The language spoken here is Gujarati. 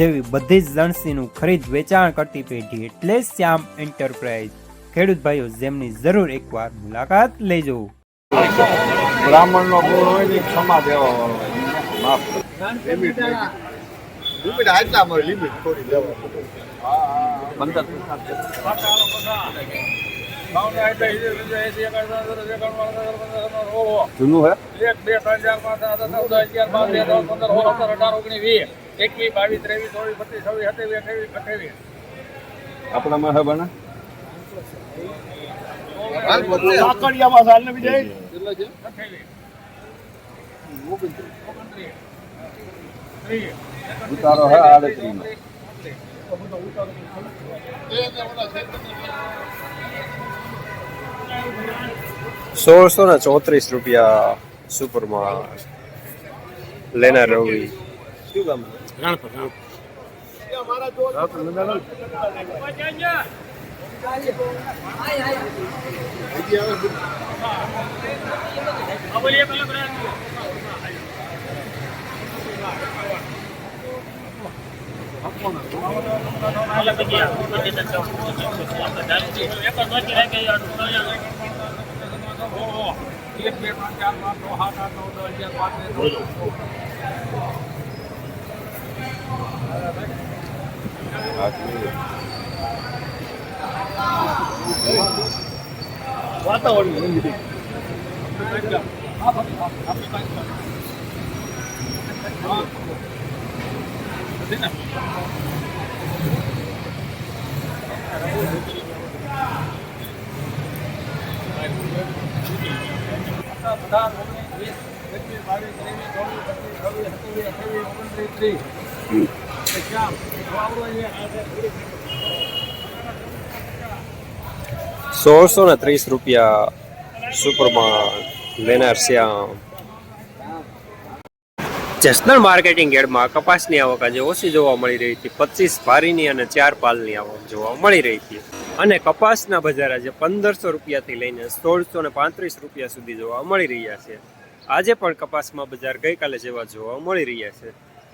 જેવી બધી જ લણસીનું ખરીદ વેચાણ કરતી પેઢી એટલે શ્યામ એન્ટરપ્રાઇઝ. ખેડૂત ભાઈઓ જેમની જરૂર એકવાર મુલાકાત લેજો. બ્રાહ્મણનો ગુણ હોય ને ક્ષમા દેવા વાળો માફ લિમિટ લિમિટ આટલા મળે લિમિટ થોડી દેવા જૂનું હે? એક બે ત્રણ ચાર પાંચ સાત આઠ નવ દસ અગિયાર બાર તેર પંદર સોળ સત્તર અઢાર ઓગણીસ વીસ. એકવીસ બાવીસ ત્રેવીસ ચોવીસ બત્રીસ છવ્વીસ સત્યાવીસ અઠાવીસ અઠાવીસ આપણામાં હે બને અઠાવીસ ઓગણત્રીસ. ત્રીસ ઉતારો હે આડત્રીસ નો સોળસો ને ચોત્રીસ રૂપિયા સુપરમાં લેનાર રવિ. શું ગામ? આ બોલી. એક બે પાંચ ચાર પાંચ છ સાત આઠ નવ દસ અગિયાર બાર તેર બધા વીસ એકવીસ બાવીસ ત્રેવીસ ચોવીસ પચીસ છવ્વીસ સત્યાવીસ અઠાવીસ ઓગણત્રીસ સોળસો ને ત્રીસ રૂપિયા સુપરમાં લેનાર શ્યામ. જસદણ માર્કેટિંગ યાર્ડમાં કપાસની આવક આજે ઓછી જોવા મળી રહી હતી. પચીસ ભારીની અને ચાર પાલની આવક જોવા મળી રહી હતી. અને કપાસના બજાર આજે પંદરસો રૂપિયાથી લઈને સોળસો ને પાંત્રીસ રૂપિયા સુધી જોવા મળી રહ્યા છે. આજે પણ કપાસમાં બજાર ગઈકાલે જેવા જોવા મળી રહ્યા છે.